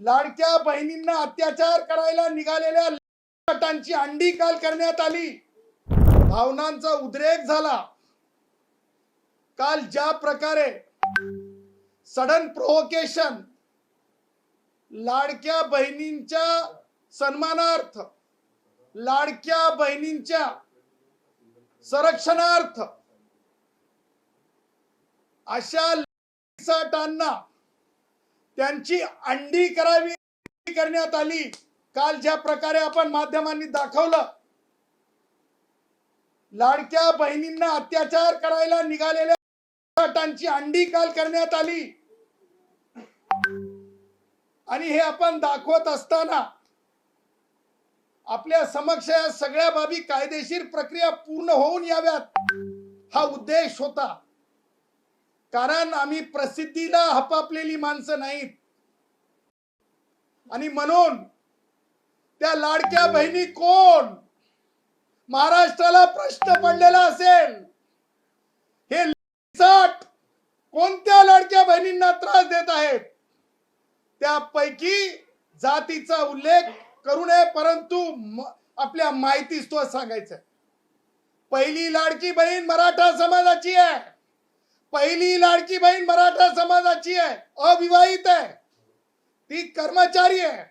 लाडक्या बहिणींना अत्याचार करायला निघालेल्या गटांची अंडी काल करण्यात आली. भावनांचा उद्रेक झाला. काल ज्या प्रकारे सडन प्रोव्होकेशन लाडक्या बहिणींच्या सन्मानार्थ लाडक्या बहिणींच्या संरक्षणार्थ अशा साठांना त्यांची अंडी करावी करण्यात आली. काल ज्या प्रकारे आपण माध्यमांनी दाखवलं लाडक्या बहिणींना अत्याचार करायला निघालेल्या गटांची अंडी काल करण्यात आली. आणि हे आपण दाखवत असताना आपल्या समक्ष या सगळ्या बाबी कायदेशीर प्रक्रिया पूर्ण होऊन याव्यात हा उद्देश होता. कारण आम्ही प्रसिद्धीला हपापलेली माणसं नाहीत. आणि म्हणून त्या लाडक्या बहिणी कोण? महाराष्ट्राला प्रश्न पडलेला असेल. हे कोणत्या लाडक्या बहिणींना त्रास देत आहेत? त्यापैकी जातीचा उल्लेख करू नये परंतु आपल्या माहितीच तो सांगायचं पहिली लाडकी बहीण मराठा समाजाची आहे. पहिली लाडकी बहीण मराठा समाजाची आहे अविवाहित आहे. ती कर्मचारी आहे.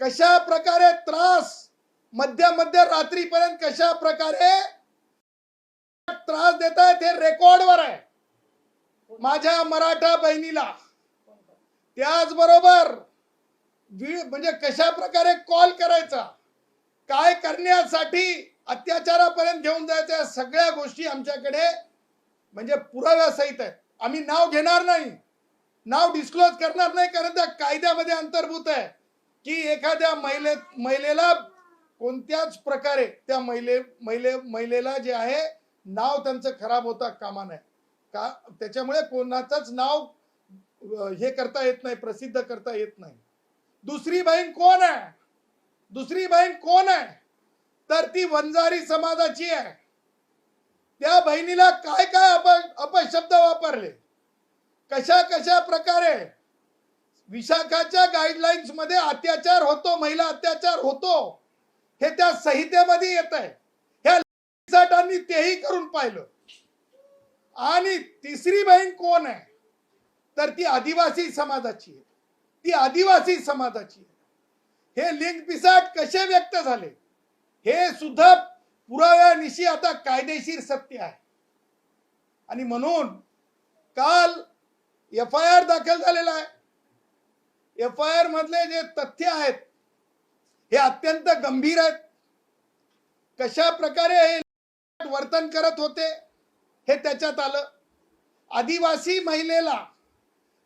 कशा प्रकारे त्रास मध्य मध्य रात्रीपर्यंत कशा प्रकारे त्रास देत आहेत हे रेकॉर्डवर आहे. माझ्या मराठा बहिणीला. त्याचबरोबर म्हणजे कशा प्रकारे कॉल करायचा काय करण्यासाठी अत्याचारापर्यंत घेऊन जायचं या सगळ्या गोष्टी आमच्याकडे म्हणजे पुराव्यासहित आहे. आम्ही नाव घेणार नाही. नाव डिस्क्लोज करणार नाही कारण त्या कायद्यामध्ये अंतर्भूत आहे की एखाद्या महिले महिलेला कोणत्याच प्रकारे त्या महिले महिले महिलेला जे आहे नाव त्यांचं खराब होता कामा नये. का त्याच्यामुळे कोणाचंच नाव हे करता येत नाही प्रसिद्ध करता येत नाही. दुसरी बहीण कोण आहे? दुसरी बहीण कोण आहे? तर ती वंजारी समाजाची आहे. त्या बहिणीला काय काय अप अपशब्द वापरले? कशा कशा प्रकारे? विशाखाच्या गाईडलाईन्समध्ये अत्याचार होतो महिला अत्याचार होतो हे त्या संहितेमध्ये येत आहे. ह्या तेही करून पाहिलं. आणि तिसरी बहीण कोण आहे? तर ती आदिवासी समाजाची आहे. ती आदिवासी समाजाची आहे. हे लिंग पिसाट कसे व्यक्त झाले? हे सुद्धा पुराव्यानिशी आता कायदेशीर सत्य आहे. आणि म्हणून काल एफ आय आर दाखल झालेला आहे. एफ आय आर मधले जे तथ्य आहेत हे अत्यंत गंभीर आहेत. कशा प्रकारे हे वर्तन करत होते हे त्याच्यात आलं. आदिवासी महिलेला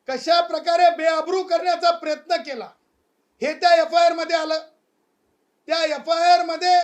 कशा प्रकारे बेअब्रू करण्याचा प्रयत्न केला हे त्या एफ आय आरमध्ये आलं. त्या एफ आय आरमध्ये